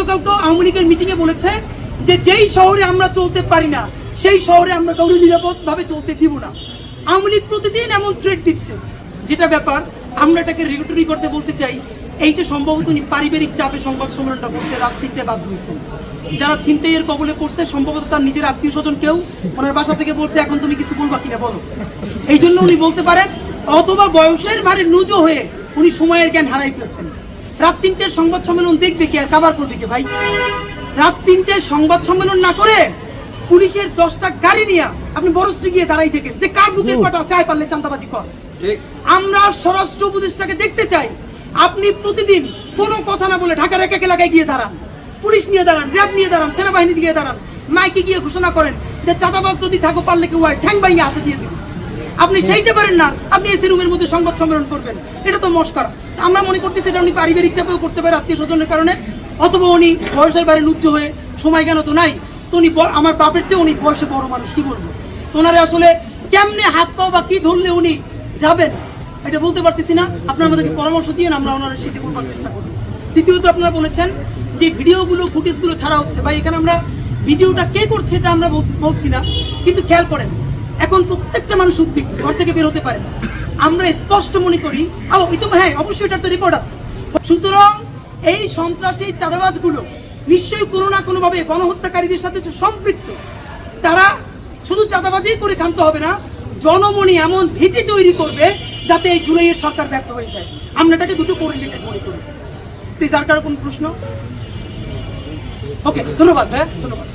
গতকালকে আওয়ামী লীগের মিটিংয়ে বলেছে যে যেই শহরে আমরা চলতে পারি না, সেই শহরে আমরা কাউকে নিরাপদভাবে চলতে দিব না। আওয়ামী লীগ প্রতিদিন এমন থ্রেট দিচ্ছে। যেটা ব্যাপার, আমরা এটাকে রেগুলেটরি করতে বলতে চাই, এইটা সম্ভবত উনি পারিবারিক চাপে সংবাদ সম্মেলনটা করতে রাত তিনটে বাধ্য হয়েছেন যারা ছিনতাইয়ের কবলে পড়ছে, সম্ভবত তার নিজের আত্মীয় স্বজন কেউ ওনার বাসা থেকে বলছে, এখন তুমি কিছু বলবা কিনা বলো। এই জন্য উনি বলতে পারেন, অথবা বয়সের ভারে নুজো হয়ে উনি সময়ের জ্ঞান হারাই ফেলছেন। রাত তিনটের সংবাদ সম্মেলন দেখবে কে আর কাবার করবে কে ভাই? রাত তিনটের সংবাদ সম্মেলন না করে পুলিশের দশটা গাড়ি নিয়ে আপনি বরস্টে গিয়ে দাঁড়াই দেখেন যে কার বুকের পাটা আছে আয় পারলে চান্দাবাজি কর। আমরা স্বরাষ্ট্র উপদেষ্টাকে দেখতে চাই। আপনি প্রতিদিন কোনো কথা না বলে ঢাকার এক এক এলাকায় গিয়ে দাঁড়ান। পুলিশ নিয়ে দাঁড়ান র্যাব নিয়ে দাঁড়ান সেনাবাহিনী দিয়ে দাঁড়ান মাইকে গিয়ে ঘোষণা করেন যে চাঁদাবাজ যদি থাকো পারলে কেউ হয় ঠ্যাং বাইঙ্গে হাতে দিয়ে দিন আপনি সেইটা পারেন না। আপনি এসি রুমের মধ্যে সংবাদ সম্মেলন করবেন। এটা তো মস্করা। আমরা মনে করতেছি এটা উনি পারিবারিক চাপেও করতে পারে আত্মীয় স্বজনের কারণে। অথবা উনি বয়সের বাইরে লুচ্চ হয়ে সময় কেন তো নাই। তো উনি আমার বাপের চেয়ে উনি বয়সে বড় মানুষ, কি বলব? তো ওনারে আসলে কেমনে হাত পাও বা কি ধরলে উনি যাবেন, এটা বলতে পারতেছি না। আপনারা আমাদেরকে পরামর্শ দিয়ে আমরা ওনারা সেটি করবার চেষ্টা করব। দ্বিতীয়ত আপনারা বলেছেন যে ভিডিওগুলো, ফুটেজগুলো ছাড়া হচ্ছে। ভাই, এখানে আমরা ভিডিওটা কে করছে এটা আমরা বলছি না। কিন্তু খেয়াল করেন এখন প্রত্যেকটা মানুষ উদ্বিগ্ন, ঘর থেকে বের হতে পারে আমরা স্পষ্ট মনে করি হ্যাঁ অবশ্যই এটার তো রেকর্ড আছে। সুতরাং এই সন্ত্রাসী চাঁদাবাজগুলো নিশ্চয়ই কোনো না কোনোভাবে গণহত্যাকারীদের সাথে সম্পৃক্ত, তারা শুধু চাঁদাবাজি করে ক্ষান্ত হবে না, জনমনে এমন ভীতি তৈরি করবে যাতে এই জুলাইয়ের সরকার ব্যর্থ হয়ে যায়। আমরা এটাকে দুটো কোরিলেটেড মনে করি। প্লিজ, আর কারও কোনো প্রশ্ন? ওকে, ধন্যবাদ হ্যাঁ ধন্যবাদ।